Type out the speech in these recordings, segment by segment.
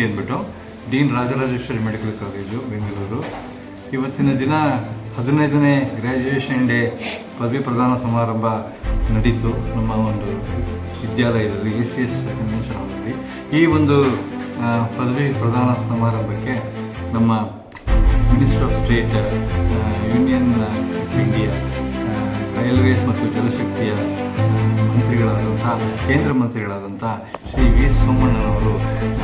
ಶೆಟ್ಟಿ ಅಂದ್ಬಿಟ್ಟು dean Rajarajeshwari medical college Bengaluru. ಇವತ್ತಿನ ದಿನ ಹದಿನೈದನೇ ಗ್ರ್ಯಾಜುಯೇಷನ್ ಡೇ ಪದವಿ ಪ್ರದಾನ ಸಮಾರಂಭ ನಡೀತು ನಮ್ಮ ಒಂದು ವಿದ್ಯಾಲಯದಲ್ಲಿ ಎ ಸಿ ಎಸ್ ಕನ್ವೆನ್ಷನ್ ಈ ಒಂದು ಪದವಿ ಪ್ರದಾನ ಸಮಾರಂಭಕ್ಕೆ ನಮ್ಮ minister of state union of India railways ಮತ್ತು ಜಲಶಕ್ತಿಯ ಮಂತ್ರಿಗಳಾದಂಥ, ಕೇಂದ್ರ ಮಂತ್ರಿಗಳಾದಂಥ ಶ್ರೀ ವಿ ಸೋಮಣ್ಣನವರು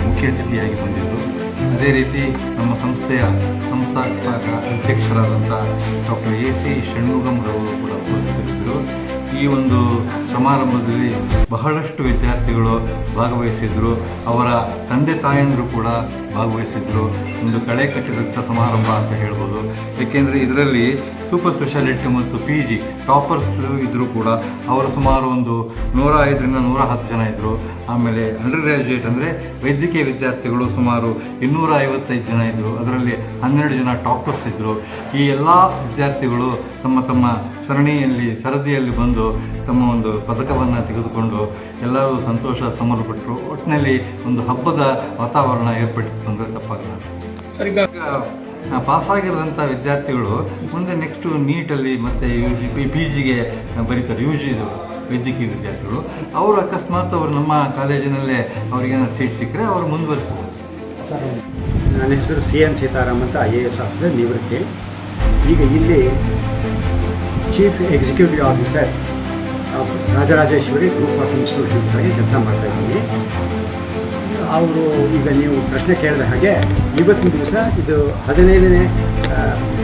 ಮುಖ್ಯ ಅತಿಥಿಯಾಗಿ ಬಂದಿದ್ದರು ಅದೇ ರೀತಿ ನಮ್ಮ ಸಂಸ್ಥೆಯ ಸಂಸ್ಥಾಪಕ ಅಧ್ಯಕ್ಷರಾದಂಥ ಡಾಕ್ಟರ್ ಎ ಸಿ ಷಣ್ಮುಗಂರವರು ಕೂಡ ಉಪಸ್ಥಿತರಿದ್ದರು ಈ ಒಂದು ಸಮಾರಂಭದಲ್ಲಿ ಬಹಳಷ್ಟು ವಿದ್ಯಾರ್ಥಿಗಳು ಭಾಗವಹಿಸಿದ್ರು. ಅವರ ತಂದೆ ತಾಯಂದರು ಕೂಡ ಭಾಗವಹಿಸಿದ್ರು. ಒಂದು ಕಳೆ ಕಟ್ಟಿದಂಥ ಸಮಾರಂಭ ಅಂತ ಹೇಳ್ಬೋದು. ಏಕೆಂದರೆ ಇದರಲ್ಲಿ ಸೂಪರ್ ಸ್ಪೆಷಾಲಿಟಿ ಮತ್ತು ಪಿ ಜಿ ಟಾಪರ್ಸ್ ಇದ್ದರೂ ಕೂಡ ಅವರು ಸುಮಾರು ಒಂದು ನೂರ ಐದರಿಂದ ನೂರ ಹತ್ತು ಜನ ಇದ್ದರು ಆಮೇಲೆ ಅಂಡರ್ ಗ್ರ್ಯಾಜುಯೇಟ್ ಅಂದರೆ ವೈದ್ಯಕೀಯ ವಿದ್ಯಾರ್ಥಿಗಳು ಸುಮಾರು ಇನ್ನೂರ ಐವತ್ತೈದು ಜನ ಇದ್ದರು ಅದರಲ್ಲಿ ಹನ್ನೆರಡು ಜನ ಟಾಪರ್ಸ್ ಇದ್ದರು ಈ ಎಲ್ಲ ವಿದ್ಯಾರ್ಥಿಗಳು ತಮ್ಮ ತಮ್ಮ ಸರಣಿಯಲ್ಲಿ, ಸರದಿಯಲ್ಲಿ ಬಂದು ತಮ್ಮ ಒಂದು ಪದಕವನ್ನು ತೆಗೆದುಕೊಂಡು ಎಲ್ಲರೂ ಸಂತೋಷ ಸಮರ್ಪಟ್ಟರು ಒಟ್ಟಿನಲ್ಲಿ ಒಂದು ಹಬ್ಬದ ವಾತಾವರಣ ಏರ್ಪಟ್ಟಿತ್ತು ಅಂದರೆ ತಪ್ಪಾಗಲ್ಲ. ಸರ್ ಈಗ ಪಾಸಾಗಿರೋದಂಥ ವಿದ್ಯಾರ್ಥಿಗಳು ಮುಂದೆ ನೆಕ್ಸ್ಟು ನೀಟಲ್ಲಿ ಮತ್ತು ಯು ಜಿ ಪಿ ಪಿ ಜಿಗೆ ಬರೀತಾರೆ. ಯು ಜಿ ವೈದ್ಯಕೀಯ ವಿದ್ಯಾರ್ಥಿಗಳು. ಅವರು ಅಕಸ್ಮಾತ್ ಅವರು ನಮ್ಮ ಕಾಲೇಜಿನಲ್ಲೇ ಅವ್ರಿಗೇನೋ ಸೀಟ್ ಸಿಕ್ಕರೆ ಅವರು ಮುಂದುವರಿಸ್ತಾರೆ ಸರ್. ನನ್ನ ಹೆಸರು ಸಿ ಎನ್ ಸೀತಾರಾಮ್ ಅಂತ ಐ ಎ ಎಸ್ ಆಫೀಸರ್ ನಿವೃತ್ತಿ. ಈಗ ಇಲ್ಲಿ chief executive officer Rajarajeshwari group of institutions ಆಗಿ ಕೆಲಸ ಮಾಡ್ತಾ ಇದ್ದೀನಿ ಅವರು ಈಗ ನೀವು ಪ್ರಶ್ನೆ ಕೇಳಿದ ಹಾಗೆ ಇವತ್ತಿನ ದಿವಸ ಇದು ಹದಿನೈದನೇ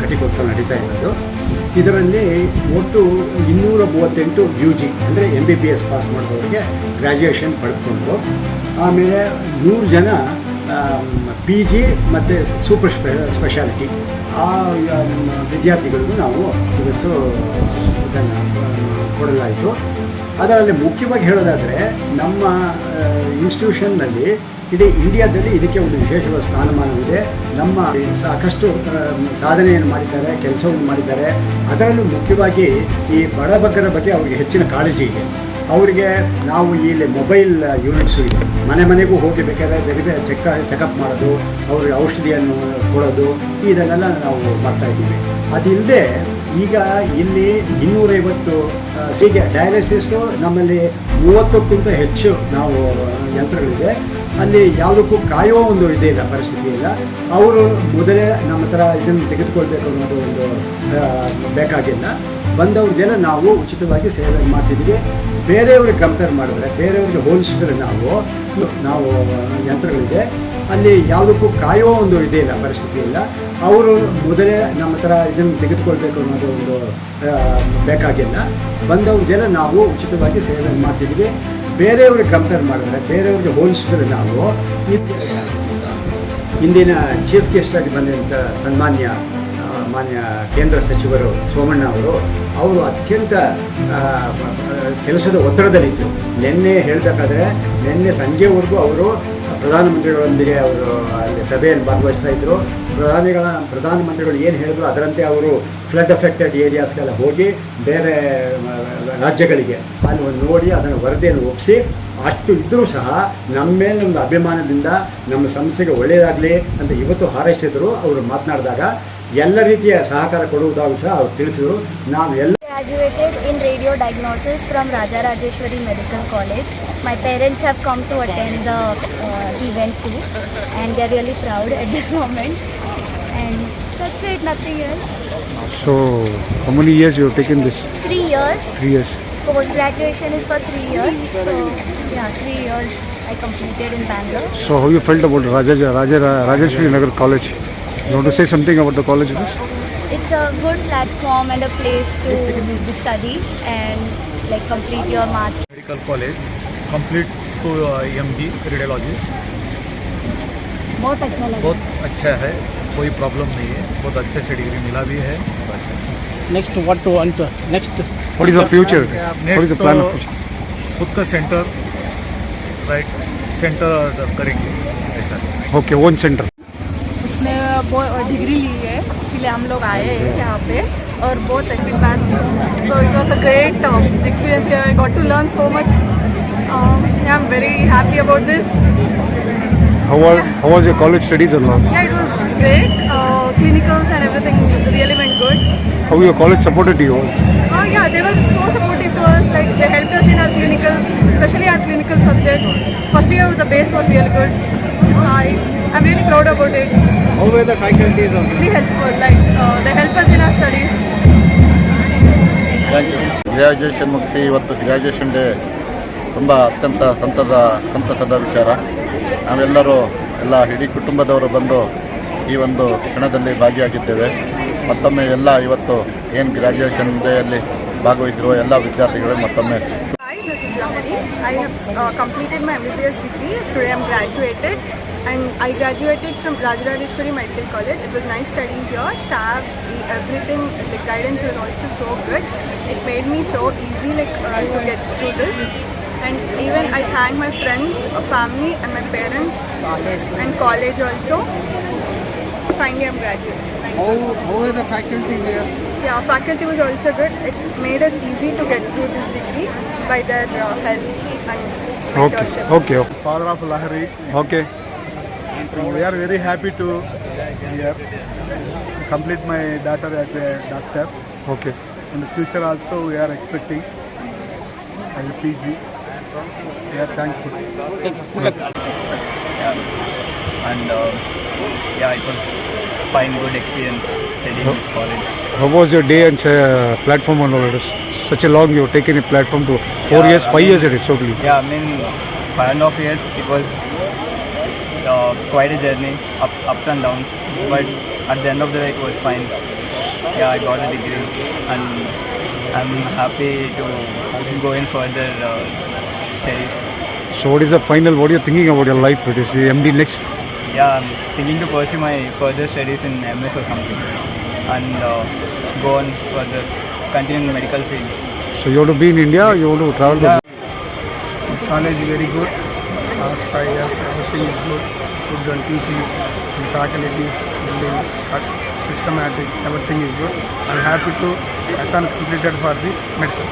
ಘಟಿಕೋತ್ಸವ ನಡೀತಾ ಇರೋದು. ಇದರಲ್ಲಿ ಒಟ್ಟು ಇನ್ನೂರ ಮೂವತ್ತೆಂಟು ಯು ಜಿ ಅಂದರೆ M B B S pass ಮಾಡಿದವರಿಗೆ ಗ್ರ್ಯಾಜುಯೇಷನ್ ಪಡೆದುಕೊಂಡು ಆಮೇಲೆ ನೂರು ಜನ ಪಿ ಜಿ ಮತ್ತು ಸೂಪರ್ ಸ್ಪೆ ಸ್ಪೆಷಾಲಿಟಿ ಆ ವಿದ್ಯಾರ್ಥಿಗಳಿಗೂ ನಾವು ಇವತ್ತು ಇದನ್ನು ಕೊಡಲಾಯಿತು. ಅದರಲ್ಲಿ ಮುಖ್ಯವಾಗಿ ಹೇಳೋದಾದರೆ, ನಮ್ಮ ಇನ್ಸ್ಟಿಟ್ಯೂಷನ್ನಲ್ಲಿ ಇಡೀ ಇಂಡಿಯಾದಲ್ಲಿ ಇದಕ್ಕೆ ಒಂದು ವಿಶೇಷವಾದ ಸ್ಥಾನಮಾನವಿದೆ. ನಮ್ಮ ಸಾಕಷ್ಟು ಸಾಧನೆಯನ್ನು ಮಾಡಿದ್ದಾರೆ, ಕೆಲಸವನ್ನು ಮಾಡಿದ್ದಾರೆ. ಅದರಲ್ಲೂ ಮುಖ್ಯವಾಗಿ ಈ ಬಡಬಗ್ಗರ ಬಗ್ಗೆ ಅವರಿಗೆ ಹೆಚ್ಚಿನ ಕಾಳಜಿ ಇದೆ. ಅವರಿಗೆ ನಾವು ಇಲ್ಲಿ ಮೊಬೈಲ್ ಯೂನಿಟ್ಸು ಇದೆ. ಮನೆ ಮನೆಗೂ ಹೋಗಿ ಬೇಕಾದ್ರೆ ಚೆಕ್ ಚೆಕಪ್ ಮಾಡೋದು, ಅವ್ರಿಗೆ ಔಷಧಿಯನ್ನು ಕೊಡೋದು, ಇದನ್ನೆಲ್ಲ ನಾವು ಮಾಡ್ತಾ ಇದ್ದೀವಿ. ಅದಿಲ್ಲದೆ ಈಗ ಇಲ್ಲಿ ಇನ್ನೂರೈವತ್ತು ಹೀಗೆ ಡಯಾಲಿಸಿಸು ನಮ್ಮಲ್ಲಿ ಮೂವತ್ತಕ್ಕಿಂತ ಹೆಚ್ಚು ನಾವು ಯಂತ್ರಗಳಿದೆ. ಅಲ್ಲಿ ಯಾವುದಕ್ಕೂ ಕಾಯುವ ಒಂದು ಇದೇ ಇಲ್ಲ, ಪರಿಸ್ಥಿತಿ ಇಲ್ಲ. ಅವರು ಮೊದಲೇ ನಮ್ಮ ಹತ್ರ ಇದನ್ನು ತೆಗೆದುಕೊಳ್ಬೇಕು ಅನ್ನೋದು ಒಂದು ಬೇಕಾಗಿಲ್ಲ. ಬಂದವ್ರಿಗೆಲ್ಲ ನಾವು ಉಚಿತವಾಗಿ ಸೇವೆ ಮಾಡ್ತಿದ್ವಿ ಬೇರೆಯವ್ರಿಗೆ ಕಂಪೇರ್ ಮಾಡಿದ್ರೆ, ಬೇರೆಯವ್ರಿಗೆ ಹೋಲಿಸಿದ್ರೆ ನಾವು ನಾವು, ಯಂತ್ರಗಳಿದೆ. ಅಲ್ಲಿ ಯಾವುದಕ್ಕೂ ಕಾಯುವ ಒಂದು ಇದೇ ಇಲ್ಲ, ಪರಿಸ್ಥಿತಿ ಇಲ್ಲ. ಅವರು ಮೊದಲೇ ನಮ್ಮ ಹತ್ರ ಇದನ್ನು ತೆಗೆದುಕೊಳ್ಬೇಕು ಅನ್ನೋದು ಒಂದು ಬೇಕಾಗಿಲ್ಲ. ಬಂದವ್ರಿಗೆಲ್ಲ ನಾವು ಉಚಿತವಾಗಿ ಸೇವೆ ಮಾಡ್ತಿದ್ದೀವಿ. ಬೇರೆಯವ್ರಿಗೆ ಕಂಪೇರ್ ಮಾಡಿದ್ರೆ, ಬೇರೆಯವ್ರಿಗೆ ಹೋಲಿಸಿದ್ರೆ ನಾವು ಇದು ಇಂದಿನ ಚೀಫ್ ಗೆಸ್ಟ್ ಆಗಿ ಬಂದಂಥ ಸನ್ಮಾನ್ಯ ಮಾನ್ಯ ಕೇಂದ್ರ ಸಚಿವರು ಸೋಮಣ್ಣ ಅವರು ಅವರು ಅತ್ಯಂತ ಕೆಲಸದ ಒತ್ತಡದಲ್ಲಿತ್ತು ನಿನ್ನೆ ಹೇಳಬೇಕಾದ್ರೆ, ನಿನ್ನೆ ಸಂಜೆವರೆಗೂ ಅವರು ಪ್ರಧಾನಮಂತ್ರಿಗಳೊಂದಿಗೆ ಅವರು ಅಲ್ಲಿ ಸಭೆಯಲ್ಲಿ ಭಾಗವಹಿಸ್ತಾ ಇದ್ದರು. ಪ್ರಧಾನಿಗಳ ಪ್ರಧಾನಮಂತ್ರಿಗಳು ಏನು ಹೇಳಿದ್ರು ಅದರಂತೆ ಅವರು ಫ್ಲಡ್ ಅಫೆಕ್ಟೆಡ್ ಏರಿಯಾಸ್ಗೆಲ್ಲ ಹೋಗಿ ಬೇರೆ ರಾಜ್ಯಗಳಿಗೆ ಅಲ್ಲಿ ನೋಡಿ ಅದನ್ನು ವರದಿಯನ್ನು ಒಪ್ಪಿಸಿ ಅಷ್ಟು ಇದ್ದರೂ ಸಹ ನಮ್ಮ ಮೇಲೆ ಒಂದು ಅಭಿಮಾನದಿಂದ ನಮ್ಮ ಸಂಸ್ಥೆಗೆ ಒಳ್ಳೆಯದಾಗಲಿ ಅಂತ ಇವತ್ತು ಹಾರೈಸಿದ್ರು ಅವರು ಮಾತನಾಡಿದಾಗ ಎಲ್ಲ ರೀತಿಯ ಸಹಕಾರ ಕೊಡುವುದಾಗಿ ಸಹ ಅವರು ತಿಳಿಸಿದರು ನಾವು ಎಲ್ಲ graduated in radio diagnosis from Raja Rajeshwari Medical College. My parents have come to attend the uh, event too, and they're really proud at. That's it, nothing else. So, how many years you have taken this? Three years. Three years. Post graduation is for three years. So yeah, three years I completed in Bangalore. So, how you felt about Raja, Raja, Rajeshwari Nagar College? You want to say something about the college? This? It's a good platform and a place to study and like complete your master. Medical college complete to M D radiology बहुत अच्छा लगा बहुत अच्छा है कोई problem नहीं है। बहुत अच्छे से डिग्री मिला भी है। To want to next. What is the future? What is the plan of future? खुद का सेंटर राइट सेंटर करेंगे। ऐसा। Okay, one center. उसने डिग्री ली है इसीलिए हम लोग आए हैं यहाँ पे और बहुत active batch so it was a great experience I got to learn so much I am very happy about this How, are, how was your college studies all? Yeah, it was great. Uh, clinicals and everything really went good. How your college supported you? Oh yeah, they were so supportive to us. Like they helped us in our clinicals, especially our clinical subject. First year the base was really good. I I'm really proud about it. How were the faculties of Really helpful. Like uh, they help us in our studies. Graduation ಮುಗಿಸಿ ಇವತ್ತು graduation day ತುಂಬ ಅತ್ಯಂತ ಸಂತದ ಸಂತಸದ ವಿಚಾರ ನಾವೆಲ್ಲರೂ ಎಲ್ಲ ಇಡೀ ಕುಟುಂಬದವರು ಬಂದು ಈ ಒಂದು ಕ್ಷಣದಲ್ಲಿ ಭಾಗಿಯಾಗಿದ್ದೇವೆ ಮತ್ತೊಮ್ಮೆ ಎಲ್ಲ ಇವತ್ತು ಏನು ಗ್ರ್ಯಾಜುಯೇಷನ್ ಡೇಯಲ್ಲಿ ಭಾಗವಹಿಸಿರುವ ಎಲ್ಲ ವಿದ್ಯಾರ್ಥಿಗಳು ಮತ್ತೊಮ್ಮೆ. I have uh, completed my MBBS degree. Today I'm graduated and I graduated from Rajarajeshwari Medical College. It was nice studying here. Staff, the, everything, the guidance was also so good. It made me so easy like uh, to get through this. And even I thank my friends, uh, family and my parents and college also. Finally I'm graduated. Thank you. how, how were the faculties here? Yeah, faculty was also good. It made us easy to get through this degree by their uh, help and Okay, mentorship. okay, okay. Father of Lahari. okay. We are very happy to here complete my daughter as a doctor. Okay. In the future also we are expecting as a PG. We are thankful. and uh, yeah, it was a fine, good experience studying in this college. How was your day and uh, platform and all? It is such a long, you've taken a platform to four Yeah, years, I five mean- years it is totally. Yeah, I mean, five and a half years, it was uh, quite a journey, ups, ups and downs, but at the end of the day, it was fine. Yeah, I got a degree, and I'm happy to go in further uh, studies. So what is the final, what are you thinking about your life? It is the MD next yeah, I'm thinking to pursue my further studies in MS or something and uh, go on further, continue in the medical field. So you want to be in India? You want to travel? Yeah. To... College very good. Last five years, everything is good. Good on teaching, and faculties, building, systematic. Everything is good. I'm happy to. As I'm completed for the medicine.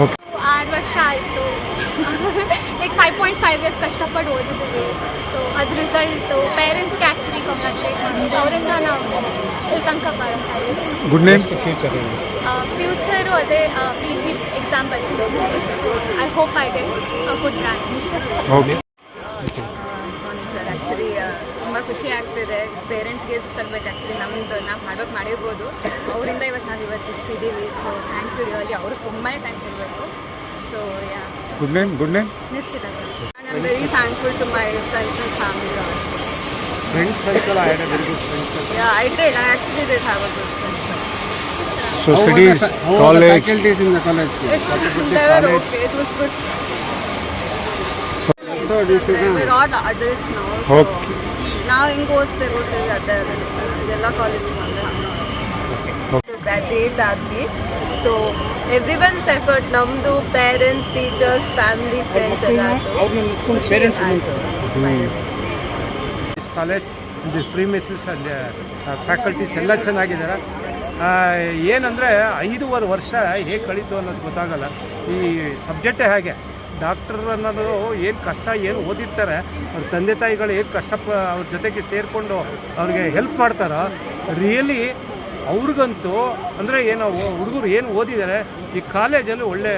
Okay. I'm shy too. Like five point five years ಕಷ್ಟಪಟ್ಟು ಓದಿದ್ದೀವಿ so ಅದು result ಪೇರೆಂಟ್ಸ್ಗೆ actually congratulate ಮಾಡ್ಬೋದು. ಅವರಿಂದ ನಾವು ಇಲ್ಲಿ ತನಕ ಬರ್ತಾ name? ಫ್ಯೂಚರು ಅದೇ ಪಿ ಜಿ ಎಕ್ಸಾಮ್ ಬರೀತೀನಿ I hope I get good rank okay sir actually ತುಂಬ ಖುಷಿ ಆಗ್ತಿದೆ. ಪೇರೆಂಟ್ಸ್ಗೆ ಸಲ್ಬೇಕು ಆ್ಯಕ್ಚುಲಿ ನಮ್ದು ನಾವು ಮಾಡೋದು ಮಾಡಿರ್ಬೋದು. ಅವರಿಂದ ಇವತ್ತು ನಾವು ಇವತ್ತು ಇಷ್ಟಿದ್ದೀವಿ ಸೊ ಥ್ಯಾಂಕ್ಸ್ ಯು ರಿಯಲಿ ಅವ್ರಿಗೆ ತುಂಬಾ ಥ್ಯಾಂಕ್ಸ್ ಇರಬೇಕು so yeah Good name? Good name? Nishchita sir and I'm very thankful to my friends and family also Friends, friends, I had a very good friends. Yeah I did I actually did have a good friends So studies, college. faculties in the college? It was, they were okay. It was good. So this is We're all adults now. So Okay. ನಾವು ಹಿಂಗೆ ಓದ್ತೇವೆ ಓದ್ತೇವೆ ಅದೇ ಇದೆಲ್ಲ college ಬಂದರೆ graduate ಆದ್ವಿ so every once effort ನಮ್ಮದು parents teachers family friends ಎಲ್ಲ college this premises ಅಲ್ಲಿ faculties ಎಲ್ಲ ಚೆನ್ನಾಗಿದ್ದಾರೆ. ಏನಂದರೆ ಐದೂವರೆ ವರ್ಷ ಹೇಗೆ ಕಳೀತು ಅನ್ನೋದು ಗೊತ್ತಾಗಲ್ಲ. ಈ ಸಬ್ಜೆಕ್ಟೇ ಹಾಗೆ. ಡಾಕ್ಟರ್ ಅನ್ನೋದು ಏನು ಕಷ್ಟ ಏನು ಓದಿರ್ತಾರೆ ಅವ್ರ ತಂದೆ ತಾಯಿಗಳು ಹೇಗೆ ಕಷ್ಟ ಅವ್ರ ಜೊತೆಗೆ ಸೇರಿಕೊಂಡು ಅವ್ರಿಗೆ ಹೆಲ್ಪ್ ಮಾಡ್ತಾರೋ ರಿಯಲಿ ಅವ್ರಿಗಂತೂ ಅಂದರೆ ಏನೋ ಹುಡುಗರು ಏನು ಓದಿದ್ದಾರೆ ಈ ಕಾಲೇಜಲ್ಲಿ ಒಳ್ಳೆ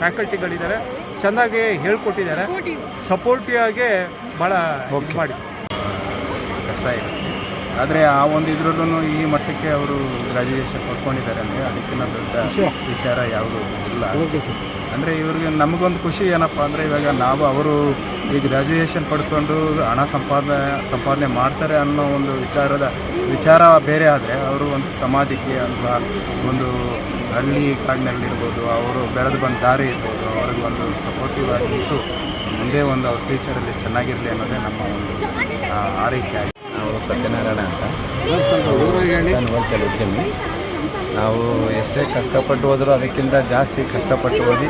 ಫ್ಯಾಕಲ್ಟಿಗಳಿದ್ದಾರೆ ಚೆನ್ನಾಗಿ ಹೇಳ್ಕೊಟ್ಟಿದ್ದಾರೆ. ಸಪೋರ್ಟಿವ್ ಆಗಿ ಭಾಳ ಮಾಡಿ. ಕಷ್ಟ ಇದೆ. ಆದರೆ ಆ ಒಂದು ಇದ್ರಲ್ಲೂ ಈ ಮಟ್ಟಕ್ಕೆ ಅವರು ಗ್ರಾಜ್ಯುಯೇಷನ್ ಪಡ್ಕೊಂಡಿದ್ದಾರೆ ಅಂದರೆ ಅದಕ್ಕಿಂತ ದೊಡ್ಡ ವಿಚಾರ ಯಾವುದು ಇಲ್ಲ. ಅಂದರೆ ಇವ್ರಿಗೆ ನಮಗೊಂದು ಖುಷಿ ಏನಪ್ಪ ಅಂದರೆ ಇವಾಗ ನಾವು ಅವರು ಈ ಗ್ರ್ಯಾಜುಯೇಷನ್ ಪಡ್ಕೊಂಡು ಹಣ ಸಂಪಾದನೆ ಸಂಪಾದನೆ ಮಾಡ್ತಾರೆ ಅನ್ನೋ ಒಂದು ವಿಚಾರದ ವಿಚಾರ ಬೇರೆ ಆದರೆ ಅವರು ಒಂದು ಸಮಾಜಕ್ಕೆ ಅಥವಾ ಒಂದು ಹಳ್ಳಿ ಕಾಡಿನಲ್ಲಿರ್ಬೋದು ಅವರು ಬೆಳೆದು ಬಂದ ದಾರಿ ಇರ್ಬೋದು ಅವ್ರಿಗೆ ಒಂದು ಸಪೋರ್ಟಿವ್ ಆಗಿ ಇತ್ತು ಮುಂದೆ ಒಂದು ಅವ್ರ ಫ್ಯೂಚರಲ್ಲಿ ಚೆನ್ನಾಗಿರಲಿ ಅನ್ನೋದೇ ನಮ್ಮ ಒಂದು ಆ, ಆರೈಕೆ ಆಗಿದೆ ನಾವು ಸತ್ಯನಾರಾಯಣ ಅಂತ. ಊರಾಗ ಹೇಳಿ. ನಾನು ಹೋಲ್ಸೇಲ್ ಉದ್ಯಮಿ ನಾವು ಎಷ್ಟೇ ಕಷ್ಟಪಟ್ಟು ಹೋದರೂ ಅದಕ್ಕಿಂತ ಜಾಸ್ತಿ ಕಷ್ಟಪಟ್ಟು ಓದಿ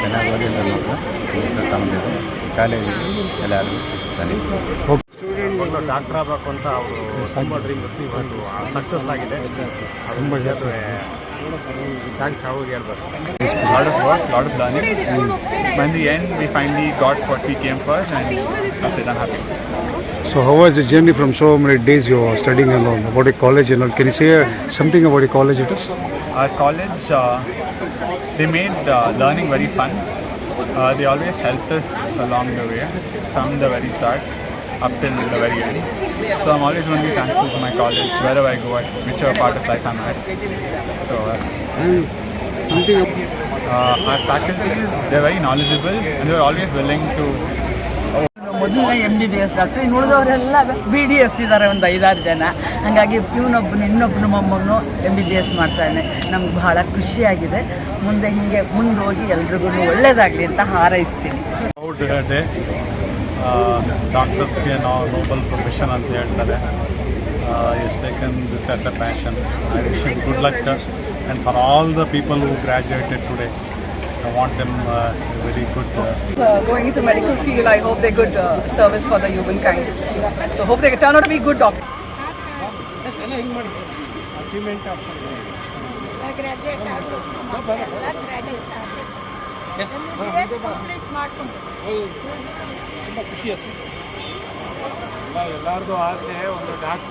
ಚೆನ್ನಾಗಿ ಓದಿಲ್ಲ ಮಕ್ಕಳು ತಮ್ಮದಿದೆ ಕಾಲೇಜಿಗೆ ಎಲ್ಲರಿಗೂ ಧನ್ಯವಾದ ಒಂದು ಡಾಕ್ಟರ್ ಆಗಬೇಕು ಅಂತ ಅವರು ತುಂಬ ಡ್ರೀಮ್ ಇತ್ತು ಇವತ್ತು ಸಕ್ಸಸ್ ಆಗಿದೆ ತುಂಬ ಥ್ಯಾಂಕ್ಸ್ ಅವ್ರಿಗೆ ಹೇಳ್ಬೇಕು. Lot of work, lot of learning ಬಂದು in the end, we finally got what first and for, So how was the journey from so many days you were studying alone? About a college and all? Can you say uh, something about a college it is? Our college, uh, they made uh, learning very fun. Uh, they always helped us along the way from the very start up till the very end. So I'm always going to be thankful to my college wherever I go, at whichever part of life I'm at. So uh, uh, our faculties, they're very knowledgeable and they're always willing to ಮೊದಲನೇ M B B S doctor ಇನ್ನು ಉಳಿದವರೆಲ್ಲ B D S ಇದ್ದಾರೆ ಒಂದು ಐದಾರು ಜನ. ಹಾಗಾಗಿ ಇವನೊಬ್ಬನು ಇನ್ನೊಬ್ಬನು ಮೊಮ್ಮಗನು ಎಂ ಬಿ ಬಿ ಎಸ್ ಮಾಡ್ತಾನೆ. ನಮ್ಗೆ ಬಹಳ ಖುಷಿಯಾಗಿದೆ. ಮುಂದೆ ಹೀಗೆ ಮುಂದೆ ಹೋಗಿ ಎಲ್ರಿಗೂ ಒಳ್ಳೇದಾಗಲಿ ಅಂತ ಹಾರೈಸ್ತೀನಿ. ಡಾಕ್ಟರ್ಸ್ಗೆ ನಾವು ನೋಬಲ್ ಪ್ರೊಫೆಷನ್ ಅಂತ ಹೇಳ್ತಾರೆ. As taken this as a passion I wish good luck and for all the people who graduated today I want am very good Uh, going into medical field, I hope they're good uh, service for the humankind. So hope they turn out to be good doctors. Graduate ಆಗಬೇಕು ಎಲ್ಲ graduate ಆಗಬೇಕು complete ಮಾಡ್ಕೊಂಡು ತುಂಬ ಖುಷಿ ಆಯ್ತು ಎಲ್ಲ ಎಲ್ಲರದು ಆಸೆ ಒಂದು ಡಾಕ್ಟ್ರು